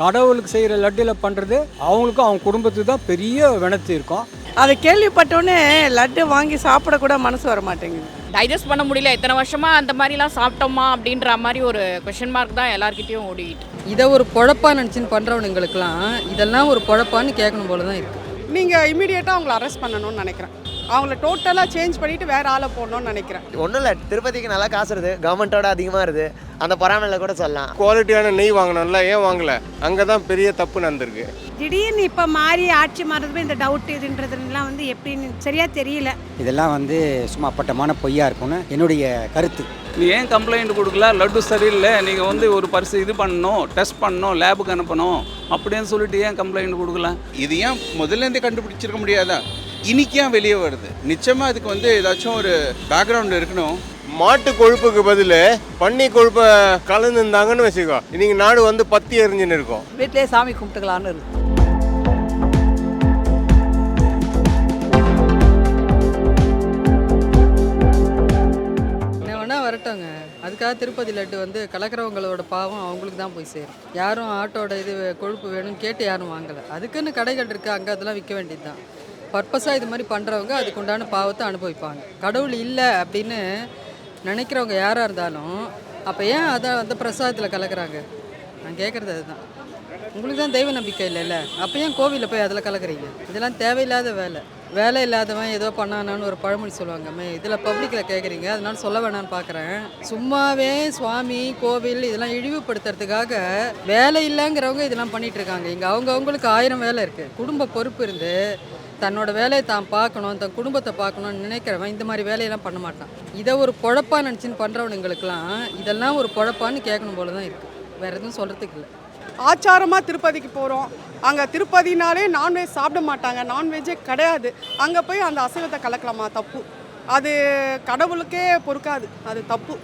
கடவுளுக்கு செய்கிற லட்டில் பண்ணுறது அவங்களுக்கும் அவங்க குடும்பத்துக்கு தான் பெரிய வினத்து இருக்கும். அதை கேள்விப்பட்டோன்னே லட்டு வாங்கி சாப்பிடக்கூட மனசு வர மாட்டேங்குது. டைஜஸ்ட் பண்ண முடியல. இத்தனை வருஷமா அந்த மாதிரிலாம் சாப்பிட்டோமா அப்படின்ற மாதிரி ஒரு கொஷின் மார்க் தான் எல்லார்கிட்டயும் ஓடிக்கிட்டு இதை ஒரு பொழப்பா நினச்சின்னு பண்ணுறவனுங்களுக்குலாம் இதெல்லாம் ஒரு பொழப்பான்னு கேட்கணும் போல தான் இருக்குது நீங்கள் இமீடியட்டாக அவங்கள அரெஸ்ட் பண்ணணும்னு நினைக்கிறேன். அவங்கள டோட்டலாக சேஞ்ச் பண்ணிவிட்டு வேறு ஆளை போடணும்னு நினைக்கிறேன். ஒன்றும் இல்லை திருப்பதிக்கு நல்லா காசு வருது கவர்மெண்ட்டோட அதிகமாக வருது அந்த பொறாமையில் கூட சொல்லலாம். குவாலிட்டியான நெய் வாங்கணும்ல ஏன் வாங்கல? அங்கே தான் பெரிய தப்பு நடந்திருக்கு. திடீர்னு இப்போ மாறி ஆட்சி மாறுறது இந்த டவுட் இதுன்றதுலாம் வந்து எப்படின்னு சரியா தெரியல. இதெல்லாம் வந்து சும்மா அப்பட்டமான பொய்யா இருக்கும்னு என்னுடைய கருத்து. நீ ஏன் கம்ப்ளைண்ட் கொடுக்கல? லட்டு சரியில்லை நீங்கள் வந்து ஒரு பரிசு இது பண்ணணும் டெஸ்ட் பண்ணணும் லேபுக்கு அனுப்பணும் அப்படின்னு சொல்லிட்டு ஏன் கம்ப்ளைண்ட் கொடுக்கல? இது ஏன் முதல்ல இருந்தே கண்டுபிடிச்சிருக்க முடியாதா? இன்னைக்கு ஏன் வெளியே வருது? நிச்சயமா அதுக்கு வந்து ஏதாச்சும் ஒரு பேக்ரவுண்ட் இருக்கணும். மாட்டு கொழுப்புக்கு பதில் பன்னி கொழுப்பை கலந்துருந்தாங்கன்னு வச்சுக்கோ. இன்னைக்கு நாடு வந்து பத்தி எரிஞ்சுன்னு இருக்கும். வீட்டிலே சாமி கும்பிட்டுக்கலான்னு இருக்கு. வரட்டோங்க அதுக்காக திருப்பதி லட்டு வந்து கலக்கிறவங்களோட பாவம் அவங்களுக்கு தான் போய் சேரும். யாரும் ஆட்டோட இது கொழுப்பு வேணும்னு கேட்டு யாரும் வாங்கலை. அதுக்குன்னு கடைகள் இருக்குது அங்கே அதெல்லாம் விற்க வேண்டியது தான் பர்பஸாக இது மாதிரி பண்ணுறவங்க அதுக்கு உண்டான பாவத்தை அனுபவிப்பாங்க. கடவுள் இல்லை அப்படின்னு நினைக்கிறவங்க யாராக இருந்தாலும் அப்போ ஏன் அதை அந்த பிரசாதத்தில் கலக்குறாங்க? நான் கேட்குறது அதுதான். உங்களுக்கு தான் தெய்வ நம்பிக்கை இல்லைல்ல? அப்போ ஏன் கோவிலில் போய் அதில் கலக்குறீங்க? இதெல்லாம் தேவையில்லாத வேலை. வேலை இல்லாதவன் ஏதோ பண்ணானான்னு ஒரு பழமொழி சொல்லுவாங்க. இதில் பப்ளிக்கில் கேட்குறீங்க அதனால சொல்ல வேணாம்னு பார்க்குறேன் சும்மாவே சுவாமி கோவில் இதெல்லாம் இழிவுபடுத்துறதுக்காக வேலை இல்லைங்கிறவங்க இதெல்லாம் பண்ணிகிட்ருக்காங்க இருக்காங்க. இங்கே அவங்க அவங்களுக்கு ஆயிரம் வேலை இருக்குது குடும்ப பொறுப்பு இருந்து தன்னோட வேலையை தான் பார்க்கணும் தன் குடும்பத்தை பார்க்கணும்னு நினைக்கிறவன் இந்த மாதிரி வேலையெல்லாம் பண்ண மாட்டான். இதை ஒரு பொழப்பா நினச்சின்னு பண்ணுறவனுங்களுக்கெல்லாம் இதெல்லாம் ஒரு பொழப்பான்னு கேட்கணும் போல தான் இருக்குது வேறு எதுவும் சொல்கிறதுக்கு இல்லை. ஆச்சாரமாக திருப்பதிக்கு போகிறோம் அங்கே திருப்பதினாலே நான்வெஜ் சாப்பிட மாட்டாங்க. நான்வெஜ்ஜே கிடையாது. அங்கே போய் அந்த அசைவத்தை கலக்கலாமா? தப்பு. அது கடவுளுக்கே பொறுக்காது. அது தப்பு.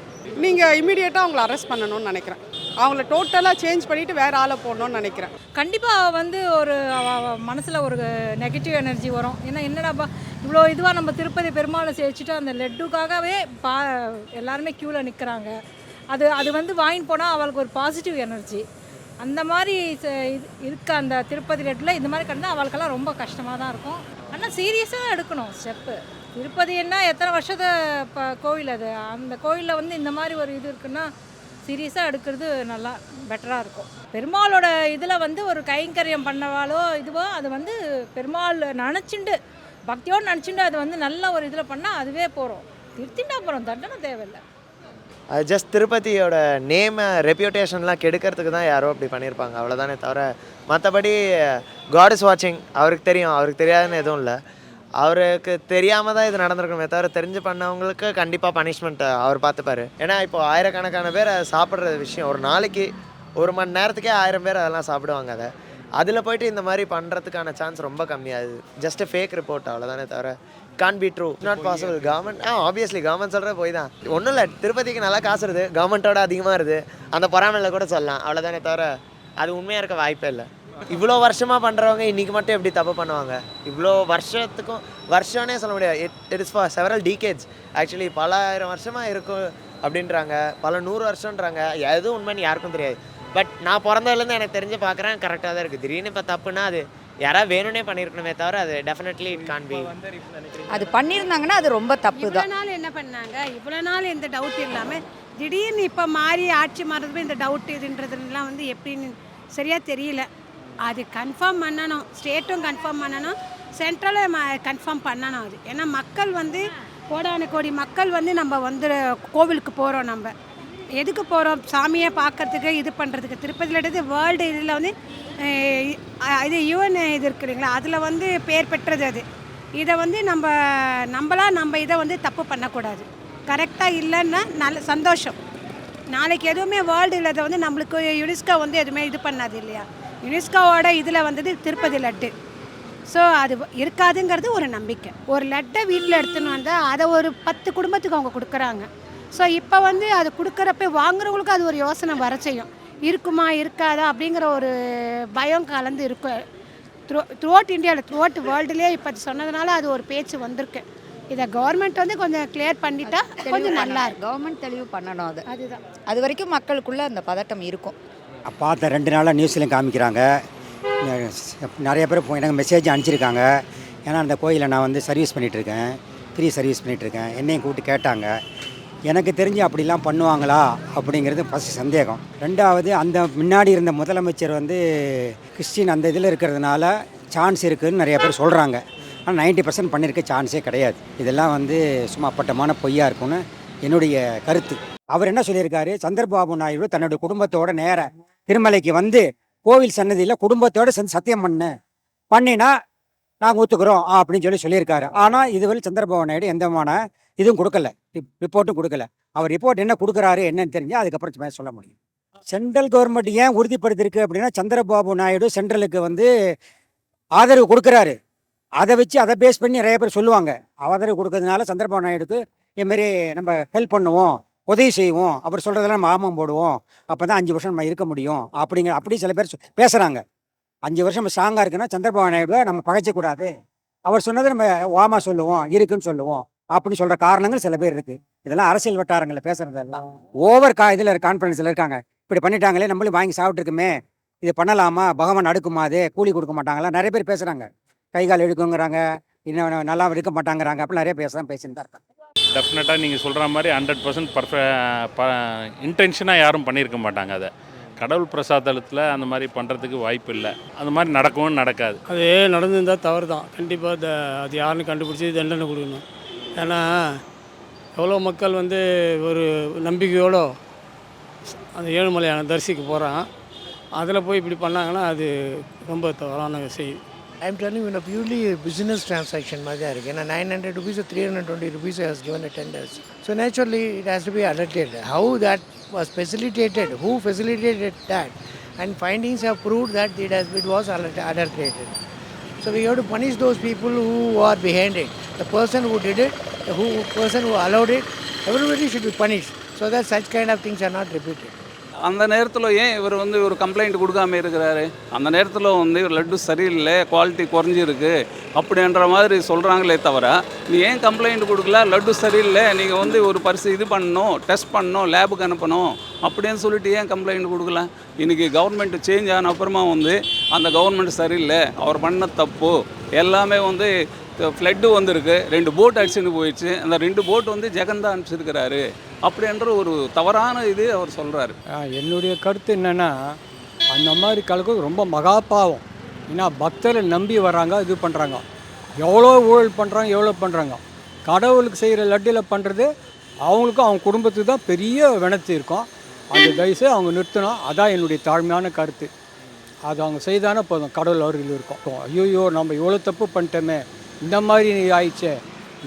நீங்கள் இமீடியட்டாக அவங்கள அரெஸ்ட் பண்ணணும்னு நினைக்கிறேன். அவங்கள டோட்டலாக சேஞ்ச் பண்ணிவிட்டு வேறு ஆளை போடணும்னு நினைக்கிறேன். கண்டிப்பாக வந்து ஒரு மனசில் ஒரு நெகட்டிவ் எனர்ஜி வரும். ஏன்னா என்னடாப்பா இவ்வளோ இதுவாக நம்ம திருப்பதி பெருமாளை சேர்த்துட்டு அந்த லட்டுக்காகவே பா எல்லாருமே க்யூவில் நிற்கிறாங்க அது அது வந்து வாங்கிட்டு போனால் அவளுக்கு ஒரு பாசிட்டிவ் எனர்ஜி அந்த மாதிரி ச- இது- இருக்க அந்த திருப்பதி லட்டில் இந்த மாதிரி கண்டால் அவளுக்கெல்லாம் ரொம்ப கஷ்டமாக தான் இருக்கும். ஆனால் சீரியஸாக எடுக்கணும் ஸ்டெப்பு திருப்பதின்னா எத்தனை வருஷத்தை இப்போ கோவில் அது? அந்த கோவிலில் வந்து இந்த மாதிரி ஒரு இது இருக்குன்னா சீரியஸாக எடுக்கிறது நல்லா பெட்டராக இருக்கும். பெருமாளோட இதில் வந்து ஒரு கைங்கரியம் பண்ணவாலோ இதுவோ அது வந்து பெருமாள் நினச்சிண்டு பக்தியோடு நினச்சிண்டு அது வந்து நல்ல ஒரு இதில் பண்ணால் அதுவே போகிறோம் திருத்திண்டா போகிறோம் தண்டனை தேவையில்லை. அது ஜஸ்ட் திருப்பதியோட நேமை ரெப்யூட்டேஷன்லாம் கெடுக்கிறதுக்கு தான் யாரோ அப்படி பண்ணியிருப்பாங்க. அவ்வளோதானே தவிர மற்றபடி காட் இஸ் வாட்சிங் அவருக்கு தெரியும். அவருக்கு தெரியாதுன்னு எதுவும் இல்லை. அவருக்கு தெரியாமல் தான் இது நடந்திருக்கணுமே தவிர தெரிஞ்சு பண்ணவங்களுக்கு கண்டிப்பாக பனிஷ்மெண்ட்டை அவர் பார்த்துப்பாரு. ஏன்னா இப்போ ஆயிரக்கணக்கான பேர் அதை சாப்பிட்ற விஷயம் ஒரு நாளைக்கு ஒரு மணி நேரத்துக்கே ஆயிரம் பேர் அதெல்லாம் சாப்பிடுவாங்க அதை. அதில் போயிட்டு இந்த மாதிரி பண்ணுறதுக்கான சான்ஸ் ரொம்ப கம்மியாகுது. ஜஸ்ட் ஃபேக் ரிப்போர்ட் அவ்வளோதானே தவிர can be true not possible government ah obviously government சொல்கிற போய் தான். ஒன்றும் இல்லை திருப்பதிக்கு நல்லா காசுருது கவர்மெண்ட்டோட அதிகமாக இருக்குது அந்த பொறாமையில் கூட சொல்லலாம். அவ்வளோதானே தவிர அது உண்மையாக இருக்க வாய்ப்பே இல்லை. இவ்வளோ வருஷமாக பண்ணுறவங்க இன்றைக்கி மட்டும் எப்படி தப்பு பண்ணுவாங்க? இவ்வளோ வருஷத்துக்கும் வருஷம்னே சொல்ல முடியாது. It it is for several decades actually பல ஆயிரம் வருஷமாக இருக்கும் அப்படின்றாங்க. பல நூறு வருஷன்றாங்க எது உண்மைன்னு யாருக்கும் தெரியாது. பட் நான் பிறந்ததுலேருந்து எனக்கு தெரிஞ்சு பார்க்குறேன் கரெக்டாக தான் இருக்குது திடீர்னு இப்போ தப்புனா அது யாராவது வேணும்னே பண்ணியிருக்கணுமே தவிர அது டெஃபினெட்லி இட் கான் பி அது பண்ணியிருந்தாங்கன்னா அது ரொம்ப தப்பு இவ்வளோ தான் நாள் என்ன பண்ணாங்க? இவ்வளோ நாள் எந்த டவுட் இல்லாமல் திடீர்னு இப்போ மாறி ஆட்சி மாறுறது இந்த டவுட் இதுன்றதுலாம் வந்து எப்படின்னு சரியாக தெரியல. அது கன்ஃபார்ம் பண்ணணும். ஸ்டேட்டும் கன்ஃபார்ம் பண்ணணும். சென்ட்ரலும் கன்ஃபார்ம் பண்ணணும் அது. ஏன்னா மக்கள் வந்து கோடான கோடி மக்கள் வந்து நம்ம வந்து கோவிலுக்கு போகிறோம் நம்ம. எதுக்கு போகிறோம் சாமியை பார்க்கறதுக்கு இது பண்ணுறதுக்கு திருப்பதியில் எடுத்து வேர்ல்டு இதில் வந்து இது யுஎன் இது இருக்கு இல்லைங்களா? அதில் வந்து பேர் பெற்றது அது. இதை வந்து நம்ம நம்மளாக நம்ம இதை வந்து தப்பு பண்ணக்கூடாது. கரெக்டாக இல்லைன்னா நல்ல சந்தோஷம். நாளைக்கு எதுவுமே வேர்ல்டு இல்லாத வந்து நம்மளுக்கு யுனிஸ்கோ வந்து எதுவுமே இது பண்ணாது இல்லையா? யுனெஸ்கோவோட இதில் வந்தது திருப்பதி லட்டு. ஸோ அது இருக்காதுங்கிறது ஒரு நம்பிக்கை. ஒரு லட்டை வீட்டில் எடுத்துன்னு வந்தால் அதை ஒரு பத்து குடும்பத்துக்கு அவங்க கொடுக்குறாங்க. ஸோ இப்போ வந்து அது கொடுக்குறப்ப வாங்குறவங்களுக்கு அது ஒரு யோசனை வர செய்யும். இருக்குமா இருக்காதா அப்படிங்கிற ஒரு பயம் கலந்து இருக்கும் த்ரூ த்ரூஅவுட் இந்தியாவில் த்ரூஅவுட் வேர்ல்டுலேயே இப்போ சொன்னதுனால அது ஒரு பேச்சு வந்திருக்கு. இதை கவர்மெண்ட் வந்து கொஞ்சம் கிளியர் பண்ணிட்டா கொஞ்சம் நல்லா கவர்மெண்ட் தெளிவு பண்ணணும் அது. அதுதான். அது வரைக்கும் மக்களுக்குள்ள அந்த பதட்டம் இருக்கும். பார்த்த ரெண்டு நாளாக நியூஸ்லையும் காமிக்கிறாங்க. நிறைய பேர் எனக்கு மெசேஜ் அனுப்பிச்சிருக்காங்க. ஏன்னா அந்த கோயிலை நான் வந்து சர்வீஸ் பண்ணிகிட்ருக்கேன் ஃப்ரீ சர்வீஸ் பண்ணிகிட்ருக்கேன் என்னையும் கூப்பிட்டு கேட்டாங்க. எனக்கு தெரிஞ்சு அப்படிலாம் பண்ணுவாங்களா? அப்படிங்கிறது ஃபஸ்ட் சந்தேகம். ரெண்டாவது அந்த முன்னாடி இருந்த முதலமைச்சர் வந்து கிறிஸ்டின் அந்த இதில் இருக்கிறதுனால சான்ஸ் இருக்குதுன்னு நிறைய பேர் சொல்கிறாங்க ஆனால் நைன்ட்டி பர்சன்ட் பண்ணியிருக்க சான்ஸே கிடையாது. இதெல்லாம் வந்து சும்மா அப்பட்டமான பொய்யா இருக்கும்னு என்னுடைய கருத்து. அவர் என்ன சொல்லியிருக்காரு? சந்திரபாபு நாயுடு தன்னுடைய குடும்பத்தோட நேர திருமலைக்கு வந்து கோவில் சன்னதியில் குடும்பத்தோடு சேர்ந்து சத்தியம் பண்ணு. பண்ணினா நாங்கள் ஒத்துக்கிறோம் அப்படின்னு சொல்லி சொல்லியிருக்காரு. ஆனால் இதுவரை சந்திரபாபு நாயுடு எந்த விதமான இதுவும் கொடுக்கல. ரிப்போர்ட்டும் கொடுக்கல. அவர் ரிப்போர்ட் என்ன கொடுக்குறாரு என்னன்னு தெரிஞ்சு அதுக்கப்புறம் சொல்ல முடியும். சென்ட்ரல் கவர்மெண்ட் ஏன் உறுதிப்படுத்திருக்கு அப்படின்னா சந்திரபாபு நாயுடு சென்ட்ரலுக்கு வந்து ஆதரவு கொடுக்குறாரு. அதை வச்சு அதை பேஸ் பண்ணி நிறைய பேர் சொல்லுவாங்க. ஆதரவு கொடுக்கறதுனால சந்திரபாபு நாயுடுக்கு இதுமாரி நம்ம ஹெல்ப் பண்ணுவோம். உதவி செய்வோம். அப்புறம் சொல்கிறதெல்லாம் நம்ம ஆமாம் போடுவோம். அப்போ தான் அஞ்சு வருஷம் நம்ம இருக்க முடியும். அப்படிங்கிற அப்படி சில பேர் பேசுகிறாங்க அஞ்சு வருஷம் நம்ம ஸ்ட்ராங்காக இருக்குன்னா சந்திரபாபு நாயுடுவை நம்ம பகைச்சக்கூடாது அவர் சொன்னதை நம்ம ஓமா சொல்லுவோம் இருக்குன்னு சொல்லுவோம். அப்படின்னு சொல்கிற காரணங்கள் சில பேர் இருக்குது இதெல்லாம் அரசியல் வட்டாரங்களில் பேசுகிறதெல்லாம் ஓவர் கா இதில் கான்ஃபிடன்ஸில் இருக்காங்க. இப்படி பண்ணிட்டாங்களே நம்மளும் வாங்கி சாப்பிட்ருக்குமே இது பண்ணலாமா? பகவான் அடுக்குமா அது? கூலி கொடுக்க மாட்டாங்களா? நிறைய பேர் பேசுகிறாங்க கை கால் எடுக்குங்கிறாங்க இன்னும் நல்லா இருக்க மாட்டாங்கிறாங்க. அப்படி நிறைய பேச பேசிட்டு தான் இருக்காங்க. டெஃபினட்டாக நீங்கள் சொல்கிற மாதிரி ஹண்ட்ரட் பர்சன்ட் பர்ஃபெக்ட் ப இன்டென்ஷனாக யாரும் பண்ணியிருக்க மாட்டாங்க அதை. கடவுள் பிரசாதத்தில் அந்த மாதிரி பண்ணுறதுக்கு வாய்ப்பு இல்லை. அந்த மாதிரி நடக்கவும் நடக்காது. அது நடந்திருந்தால் தவறு தான் கண்டிப்பாக அது யாருன்னு கண்டுபிடிச்சி தண்டனை கொடுக்கணும். ஏன்னா எவ்வளோ மக்கள் வந்து ஒரு நம்பிக்கையோடு அந்த ஏழுமலையான தரிசிக்க போகிறான் அதில் போய் இப்படி பண்ணாங்கன்னா அது ரொம்ப தவறான செய்தி I am telling you, in a purely business transaction, Madhyarik, again, a 900 rupees or 320 rupees has given a tenders. So naturally, it has to be alerted. How that was facilitated, who facilitated that, and findings have proved that it, has, it was adulterated. So we have to punish those people who are behind it. The person who did it, the who, person who allowed it, everybody should be punished so that such kind of things are not repeated. அந்த நேரத்தில் ஏன் இவர் வந்து ஒரு complaint கொடுக்காம இருக்கிறாரு? அந்த நேரத்தில் வந்து லட்டு சரியில்லை குவாலிட்டி குறைஞ்சிருக்கு அப்படின்ற மாதிரி சொல்கிறாங்களே தவிர நீ ஏன் கம்ப்ளைண்ட் கொடுக்கல? லட்டு சரியில்லை நீங்கள் வந்து ஒரு பரிசு இது பண்ணணும் டெஸ்ட் பண்ணணும் லேபுக்கு அனுப்பணும் அப்படின்னு சொல்லிட்டு ஏன் கம்ப்ளைண்ட் கொடுக்கல? இன்றைக்கி கவர்மெண்ட் சேஞ்ச் ஆன அப்புறமா வந்து அந்த கவர்மெண்ட் சரியில்லை அவர் பண்ண தப்பு எல்லாமே வந்து ஃப்ளட்டு வந்திருக்கு. ரெண்டு போட் அடிச்சுன்னு போயிடுச்சு. அந்த ரெண்டு போட் வந்து ஜெகன் தான் அனுப்பிச்சிருக்கிறாரு அப்படின்ற ஒரு தவறான இது அவர் சொல்கிறாரு என்னுடைய கருத்து என்னென்னா அந்த மாதிரி கலக்கு ரொம்ப மகாபாவம் ஏன்னா பக்தரை நம்பி வராங்க இது பண்ணுறாங்க எவ்வளோ ஊழல் பண்ணுறாங்க எவ்வளோ பண்ணுறாங்க கடவுளுக்கு செய்கிற லட்டில் பண்ணுறது அவங்களுக்கும் அவங்க குடும்பத்துக்கு தான் பெரிய வினத்து இருக்கும். அந்த தயவுசெய்து அவங்க நிறுத்தணும். அதான் என்னுடைய தாழ்மையான கருத்து. அது அவங்க செய்தானே போதும். கடவுள் அருகில் இருக்கும். ஐயோ நம்ம இவ்வளோ தப்பு பண்ணிட்டோமே. இந்த மாதிரி ஆயிடுச்சே.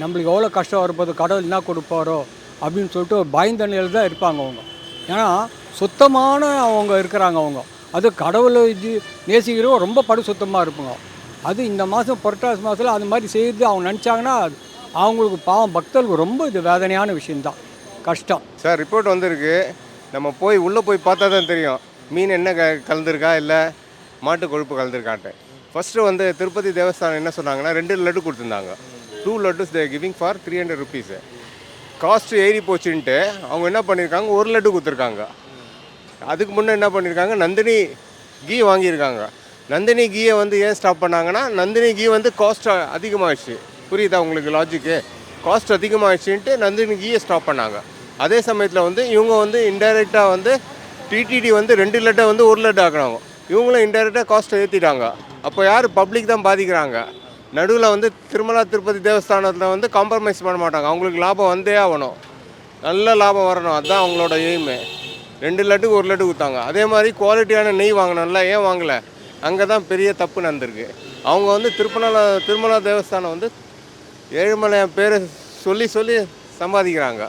நம்மளுக்கு எவ்வளோ கஷ்டம் வரும்போது கடவுள் என்ன கொடுப்பாரோ? அப்படின்னு சொல்லிட்டு ஒரு பயந்த நிலையில் தான் இருப்பாங்க அவங்க. ஏன்னா சுத்தமான அவங்க இருக்கிறாங்க அவங்க. அது கடவுளை இது நேசிக்கிறவங்க ரொம்ப படு சுத்தமாக இருப்பாங்க. அது இந்த மாதம் புரட்டாசி மாதத்தில் அந்த மாதிரி செய்து அவங்க நினச்சாங்கன்னா அவங்களுக்கு பாவம் பக்தர்களுக்கு ரொம்ப இது வேதனையான விஷயம்தான். கஷ்டம். சார் ரிப்போர்ட் வந்திருக்கு. நம்ம போய் உள்ளே போய் பார்த்தா தான் தெரியும். மீன் என்ன க கலந்துருக்கா இல்லை மாட்டு கொழுப்பு கலந்துருக்கான்ட்டு. ஃபஸ்ட்டு வந்து திருப்பதி தேவஸ்தானம் என்ன சொன்னாங்கன்னா ரெண்டு லட்டு கொடுத்துருந்தாங்க. Two laddus they giving for three hundred rupees cost ஏறி போச்சுன்ட்டு அவங்க என்ன பண்ணியிருக்காங்க ஒரு லட்டு கொடுத்துருக்காங்க. அதுக்கு முன்னே என்ன பண்ணியிருக்காங்க நந்தினி கீ வாங்கியிருக்காங்க. நந்தினி கீயை வந்து ஏன் ஸ்டாப் பண்ணாங்கன்னா நந்தினி கீ வந்து காஸ்ட் அதிகமாகிடுச்சு புரியுதா உங்களுக்கு லாஜிக்கு காஸ்ட் அதிகமாகிடுச்சுன்ட்டு நந்தினி கீயை ஸ்டாப் பண்ணாங்க. அதே சமயத்தில் வந்து இவங்க வந்து இன்டைரக்டாக வந்து டிடிடி வந்து ரெண்டு லட்டை வந்து ஒரு லட்டு ஆக்குறாங்க. இவங்களும் இன்டைரக்டாக காஸ்ட்டை ஏற்றிட்டாங்க அப்போ யார்? பப்ளிக் தான் பாதிக்கிறாங்க. நடுவில் வந்து திருமலா திருப்பதி தேவஸ்தானத்தில் வந்து காம்ப்ரமைஸ் பண்ண மாட்டாங்க. அவங்களுக்கு லாபம் வந்தே ஆகணும். நல்ல லாபம் வரணும். அதுதான் அவங்களோட எய்மு ரெண்டு லட்டுக்கு ஒரு லட்டு கொடுத்தாங்க அதே மாதிரி குவாலிட்டியான நெய் வாங்கணும்ல ஏன் வாங்கலை? அங்கே தான் பெரிய தப்பு நடந்திருக்கு. அவங்க வந்து திருப்பநல திருமலா தேவஸ்தானம் வந்து ஏழுமலையான் பேரை சொல்லி சொல்லி சம்பாதிக்கிறாங்க.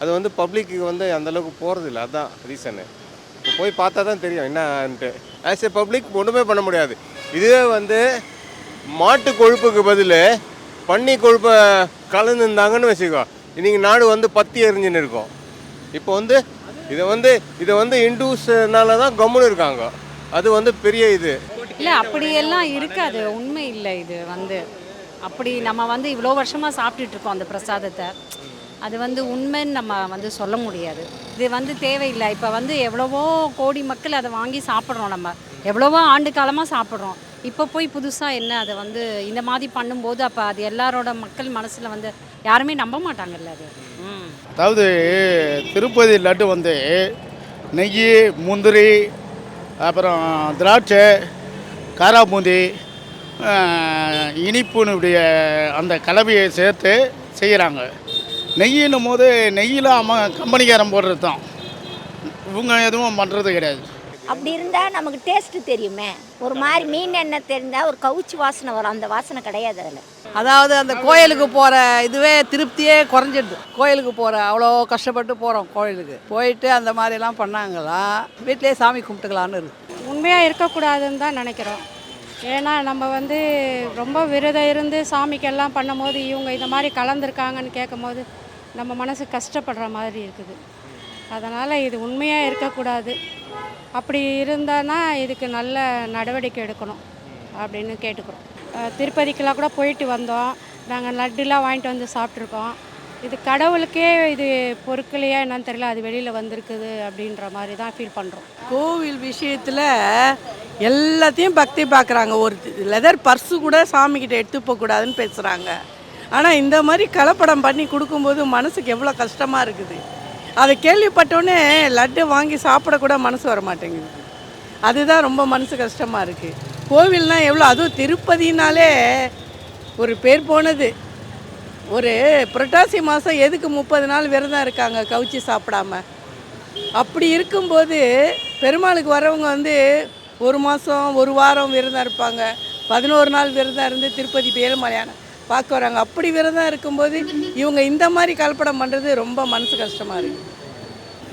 அது வந்து பப்ளிக்கு வந்து அந்தளவுக்கு போகிறதில்ல அதுதான் ரீசனு இப்போ போய் பார்த்தா தான் தெரியும் என்னன்ட்டு ஆஸ் ஏ பப்ளிக் ஒன்றுமே பண்ண முடியாது. இதுவே வந்து மாட்டு கொழுப்புக்கு பதில் பண்ணி கொழுப்பை கலந்துருந்தாங்கன்னு வச்சுக்கோ. இன்றைக்கி நாடு வந்து பத்தி எரிஞ்சுன்னு இருக்கும். இப்போ வந்து இதை வந்து இதை வந்து இண்டூஸ்னால தான் கம்முன்னு இருக்காங்க. அது வந்து பெரிய இது. இல்லை அப்படியெல்லாம் இருக்காது. உண்மை இல்லை இது வந்து. அப்படி நம்ம வந்து இவ்வளோ வருஷமாக சாப்பிட்டுட்டு இருக்கோம் அந்த பிரசாதத்தை. அது வந்து உண்மைன்னு நம்ம வந்து சொல்ல முடியாது. இது வந்து தேவையில்லை. இப்போ வந்து எவ்வளவோ கோடி மக்கள் அதை வாங்கி சாப்பிட்றோம் நம்ம. எவ்வளவோ ஆண்டு காலமாக சாப்பிட்றோம். இப்போ போய் புதுசாக என்ன அதை வந்து இந்த மாதிரி பண்ணும்போது அப்போ அது எல்லாரோட மக்கள் மனசில் வந்து யாருமே நம்ப மாட்டாங்கல்ல அது? அதாவது திருப்பதி லட்டு வந்து நெய் முந்திரி அப்புறம் திராட்சை காராபூந்தி இனிப்புனுடைய அந்த கலவையை சேர்த்து செய்கிறாங்க. நெய்யின்னும் போது நெய்யில் அம்மா கம்பெனிக்காரன் போடுறது தான் இவங்க எதுவும் பண்ணுறது கிடையாது. அப்படி இருந்தால் நமக்கு டேஸ்ட்டு தெரியுமே. ஒரு மாதிரி மீன் எண்ணெய் தெரிந்தால் ஒரு கவுச்சி வாசனை வரும். அந்த வாசனை கிடையாது அதில். அதாவது அந்த கோயிலுக்கு போகிற இதுவே திருப்தியே குறைஞ்சிடுது. கோயிலுக்கு போகிற அவ்வளோ கஷ்டப்பட்டு போகிறோம் கோயிலுக்கு. போயிட்டு அந்த மாதிரிலாம் பண்ணாங்களா? வீட்டிலேயே சாமி கும்பிட்டுக்கலான்னு இருக்கு. உண்மையாக இருக்கக்கூடாதுன்னு தான் நினைக்கிறோம். ஏன்னா நம்ம வந்து ரொம்ப விரதம் இருந்து சாமிக்கெல்லாம் பண்ணும்போது இவங்க இந்த மாதிரி கலந்துருக்காங்கன்னு கேட்கும்போது நம்ம மனசு கஷ்டப்படுற மாதிரி இருக்குது. அதனால் இது உண்மையாக இருக்கக்கூடாது. அப்படி இருந்தானா இதுக்கு நல்ல நடவடிக்கை எடுக்கணும் அப்படின்னு கேட்டுக்கிறோம். அஹ் திருப்பதிக்கெல்லாம் கூட போயிட்டு வந்தோம். நாங்கள் லட்டுலாம் வாங்கிட்டு வந்து சாப்பிட்ருக்கோம் இது கடவுளுக்கே இது பொருட்களையா என்னன்னு தெரியல அது வெளியில் வந்திருக்குது அப்படின்ற மாதிரி தான் ஃபீல் பண்ணுறோம் கோவில் விஷயத்தில் எல்லாத்தையும் பக்தி பார்க்குறாங்க. ஒரு லெதர் பர்ஸு கூட சாமிக்கிட்ட எடுத்து போகக்கூடாதுன்னு பேசுகிறாங்க ஆனால் இந்த மாதிரி கலப்படம் பண்ணி கொடுக்கும்போது மனசுக்கு எவ்வளோ கஷ்டமாக இருக்குது. அதை கேள்விப்பட்டோன்னே லட்டு வாங்கி சாப்பிடக்கூட மனசு வர மாட்டேங்குது அதுதான் ரொம்ப மனசு கஷ்டமாக இருக்குது கோவில்னால் எவ்வளோ? அதுவும் திருப்பதினாலே ஒரு பேர் போனது. ஒரு புரட்டாசி மாதம் எதுக்கு முப்பது நாள் விரதம் இருக்காங்க கவுச்சி சாப்பிடாம? அப்படி இருக்கும்போது பெருமாளுக்கு வரவங்க வந்து ஒரு மாதம் ஒரு வாரம் விரதம் இருப்பாங்க. பதினோரு நாள் விரதம் இருந்து திருப்பதி பேருமலையான பார்க்க வராங்க. அப்படி விரதம் இருக்கும்போது இவங்க இந்த மாதிரி கலப்படம் பண்ணுறது ரொம்ப மனசு கஷ்டமாக இருக்குது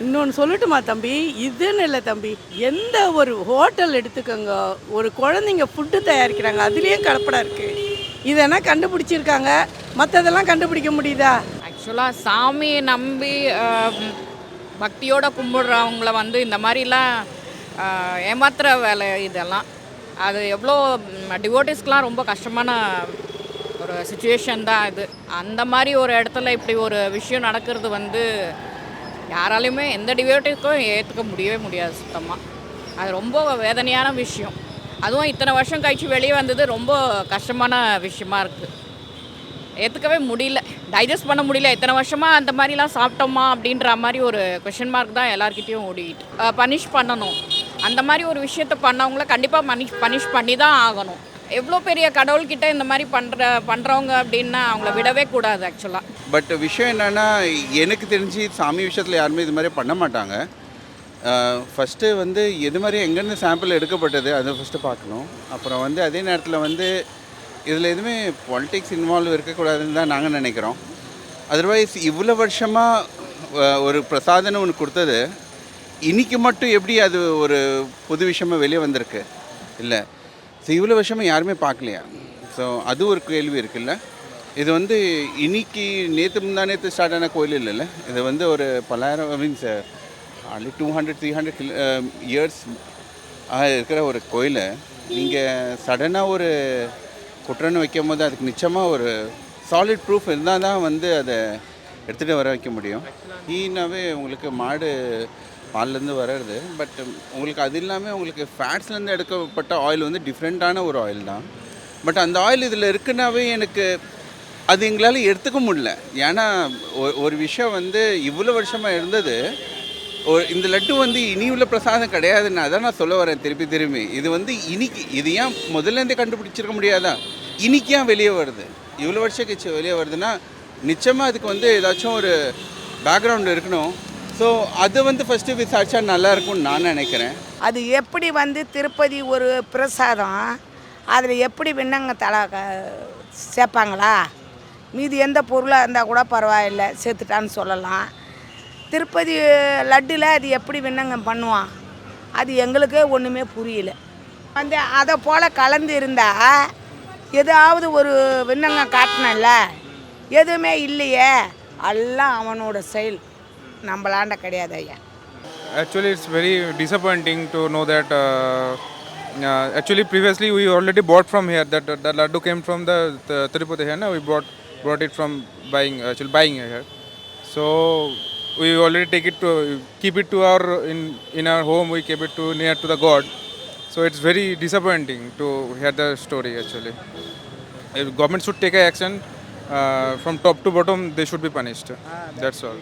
இன்னொன்று சொல்லட்டுமா தம்பி? இதுன்னு இல்லை தம்பி. எந்த ஒரு ஹோட்டல் எடுத்துக்கோங்க. ஒரு குழந்தைங்க ஃபுட்டு தயாரிக்கிறாங்க. அதுலேயும் கலப்படம் இருக்குது இதெல்லாம் கண்டுபிடிச்சிருக்காங்க? மற்றதெல்லாம் கண்டுபிடிக்க முடியுதா? ஆக்சுவலாக சாமியை நம்பி பக்தியோடு கும்பிடுறவங்கள வந்து இந்த மாதிரிலாம் ஏமாத்துகிற வேலை இதெல்லாம். அது எவ்வளோ டிவோட்டிஸ்க்கெலாம் ரொம்ப கஷ்டமான ஒரு சுச்சுவேஷன் தான் இது. அந்த மாதிரி ஒரு இடத்துல இப்படி ஒரு விஷயம் நடக்கிறது வந்து யாராலையுமே எந்த டிவோட்டிஸ்க்கும் ஏற்றுக்க முடியவே முடியாது சுத்தமாக அது ரொம்ப வேதனையான விஷயம். அதுவும் இத்தனை வருஷம் கழித்து வெளியே வந்தது ரொம்ப கஷ்டமான விஷயமா இருக்குது ஏற்றுக்கவே முடியல. டைஜஸ்ட் பண்ண முடியல. இத்தனை வருஷமாக அந்த மாதிரிலாம் சாப்பிட்டோமா அப்படின்ற மாதிரி ஒரு கொஷின் மார்க் தான் எல்லாருக்கிட்டேயும் ஓடிக்கிட்டு பனிஷ் பண்ணணும். அந்த மாதிரி ஒரு விஷயத்த பண்ணவங்கள கண்டிப்பாக பனிஷ் பனிஷ் பண்ணி தான் ஆகணும். எவ்வளோ பெரிய கடவுள்கிட்ட இந்த மாதிரி பண்ணுற பண்ணுறவங்க அப்படின்னா அவங்கள விடவே கூடாது ஆக்சுவலாக பட் விஷயம் என்னென்னா எனக்கு தெரிஞ்சு சாமி விஷயத்தில் யாருமே இது மாதிரி பண்ண மாட்டாங்க. ஃபஸ்ட்டு வந்து எது மாதிரி எங்கேருந்து சாம்பிள் எடுக்கப்பட்டது அதை ஃபஸ்ட்டு பார்க்கணும். அப்புறம் வந்து அதே நேரத்தில் வந்து இதில் எதுவுமே பாலிடிக்ஸ் இன்வால்வ் இருக்கக்கூடாதுன்னு தான் நாங்கள் நினைக்கிறோம். அதர்வைஸ் இவ்வளோ வருஷமாக ஒரு பிரசாதனை ஒன்று கொடுத்தது இன்னைக்கு மட்டும் எப்படி அது ஒரு புது விஷயமா வெளியே வந்திருக்கு? இல்லை. ஸோ இவ்வளோ வருஷமாக யாருமே பார்க்கலையா? ஸோ அது ஒரு கேள்வி இருக்குல்ல. இது வந்து இன்னைக்கு நேற்று முந்தா நேற்று ஸ்டார்ட் ஆன கோயில் இல்லைல்ல? இது வந்து ஒரு பல்லாயிரம் means already two hundred three hundred kilo years இருக்கிற ஒரு கோயிலை. நீங்கள் சடனாக ஒரு குற்றன்னு வைக்கும் போது அதுக்கு நிச்சயமாக ஒரு சாலிட் ப்ரூஃப் இருந்தால் தான் வந்து அதை எடுத்துகிட்டு வர வைக்க முடியும். ஈனாவே உங்களுக்கு மாடு பால்லேருந்து வர்றது. பட் உங்களுக்கு அது இல்லாமல் உங்களுக்கு ஃபேட்ஸ்லேருந்து எடுக்கப்பட்ட ஆயில் வந்து டிஃப்ரெண்ட்டான ஒரு ஆயில் தான். பட் அந்த ஆயில் இதில் இருக்குன்னாவே எனக்கு அது எங்களால் எடுத்துக்க முடியல. ஏன்னா ஒரு விஷயம் வந்து இவ்வளோ வருஷமாக இருந்தது. ஒரு இந்த லட்டு வந்து இனி உள்ள பிரசாதம் கிடையாதுன்னு அதான் நான் சொல்ல வரேன் திருப்பி திரும்பி. இது வந்து இனிக்கு இது ஏன் முதல்லேருந்தே கண்டுபிடிச்சிருக்க முடியாதா? இனிக்கு ஏன் வெளியே வருது? இவ்வளோ வருஷம் கழிச்சு வெளியே வருதுன்னா நிச்சயமாக அதுக்கு வந்து ஏதாச்சும் ஒரு பேக்ரவுண்ட் இருக்கணும். ஸோ அது வந்து ஃபஸ்ட்டு விசாரிச்சா நல்லா இருக்கும்னு நான் நினைக்கிறேன். அது எப்படி வந்து திருப்பதி ஒரு பிரசாதம் அதில் எப்படி விண்ணங்க தலை க- சேர்ப்பாங்களா? மீதி எந்த பொருளாக இருந்தால் கூட பரவாயில்ல சேர்த்துட்டான்னு சொல்லலாம். திருப்பதி லட்டில் அது எப்படி விண்ணங்கம் பண்ணுவான் அது எங்களுக்கே ஒன்றுமே புரியல. வந்து அதை போல் கலந்து இருந்தால் ஏதாவது ஒரு விண்ணங்கம் காட்டினல்ல எதுவுமே இல்லையே எல்லாம் அவனோட செயல். நம்மளாண்ட கிடையாது ஐயா Actually, it's very disappointing to know that. Uh, uh, actually, previously we already bought from here. That that laddu came from the, the Tirupati here. Now we brought brought it from buying actually buying here. So we already take it to keep it to our in in our home. We keep it to near to the God. So it's very disappointing to hear the story actually. If government should take a action uh, from top to bottom, they should be punished. That's all.